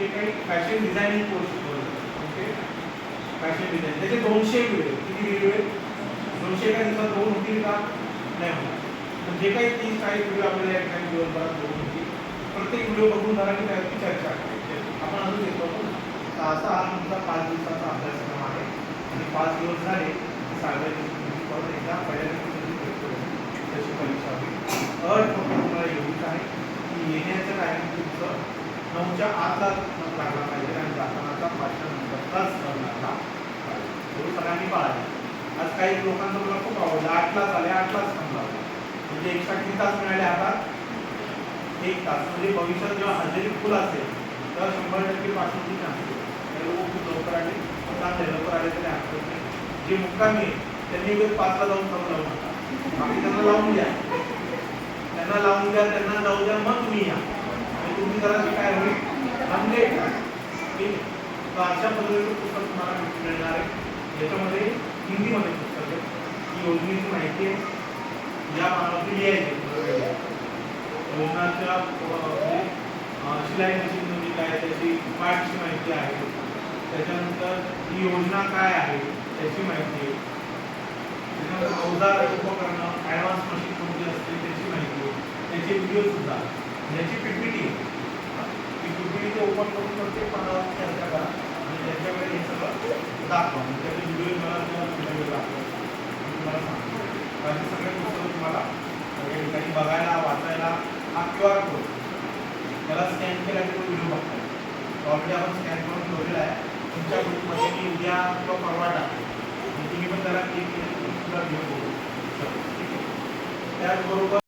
जे काही fashion designing course शिकवलं ओके फॅशन डिझाईन त्याचे दोनशे व्हिडिओ किती व्हिडिओ आहेत? दोनशे काय दिवसात दोन होतील का? नाही होणार. पण जे काही तीस चाळीस व्हिडिओ आपल्याला या ठिकाणी दिवसभरात दोन होतील प्रत्येक व्हिडिओ बघून झाला की त्यावरती चर्चा करायची आपण अजून येतो तर असा हा तुमचा पाच दिवसाचा अभ्यासक्रम आहे. आणि पाच दिवस झाले की परत एकदा पहिल्या परीक्षा होईल. तशी परीक्षा होईल. अट फक्त तुम्हाला एवढीच आहे की येण्या नऊच्या आतला लागला पाहिजे आणि जातानाचा पाचशे नंतरचाच लागला पाहिजे. सगळ्यांनी पाळायचं आज काही लोकांचा मला खूप आवडलं. आठलाच आले आठलाच थांबला म्हणजे एकशे किती तास मिळाले आता एक तास. म्हणजे भविष्यात जेव्हा हजेरी फुल असेल तेव्हा शंभर टक्के पाठवून चान्स ते लोक खूप लवकर आले चांगले लवकर आले तरी हरकत नाही जे मुक्कामी त्यांनी वेळ पाचला जाऊन थांब लावू नका. बाकी त्यांना लावून द्या. त्यांना लावून द्या त्यांना जाऊ द्या मग तुम्ही या. तुम्ही जरा काय होईल थांबले का ठीक तर अशा पद्धतीचं पुस्तक तुम्हाला मिळणार आहे. याच्यामध्ये हिंदीमध्ये पुस्तक आहे. ही योजनेची माहिती आहे. या मानवाची लिहायची योजनाच्या म्हणजे, शिलाई मशीन म्हणजे काय त्याची पार्टची माहिती आहे. त्याच्यानंतर ही योजना काय आहे त्याची माहिती आहे. त्याच्यानंतर अवजार उपकरणं ॲडव्हान्स मशीन कोणती असते त्याची माहिती आहे. त्याचे व्हिडिओ सुद्धा. याची पीपीटी पीपीटीचे ओपन करून प्रत्येक पदावर चर्चा करा आणि त्याच्याकडे हे सगळं दाखवा. म्हणजे त्याचे व्हिडिओ मला तुम्हाला दाखवा. मी तुम्हाला सांगतो. बाकी सगळे पुस्तकं तुम्हाला म्हणजे या ठिकाणी बघायला वाचायला हा क्यू आर कोड. त्याला स्कॅन केला की तो व्हिडिओ बघता ऑलरेडी आपण स्कॅन करून ठेवलेला आहे. तुमच्या ग्रुपमध्ये मी उद्या किंवा परवा टाकतो. तुम्ही पण त्याला क्लिक केलं तुम्ही सुद्धा व्हिडिओ बघू शकतो ठीक आहे. त्याचबरोबर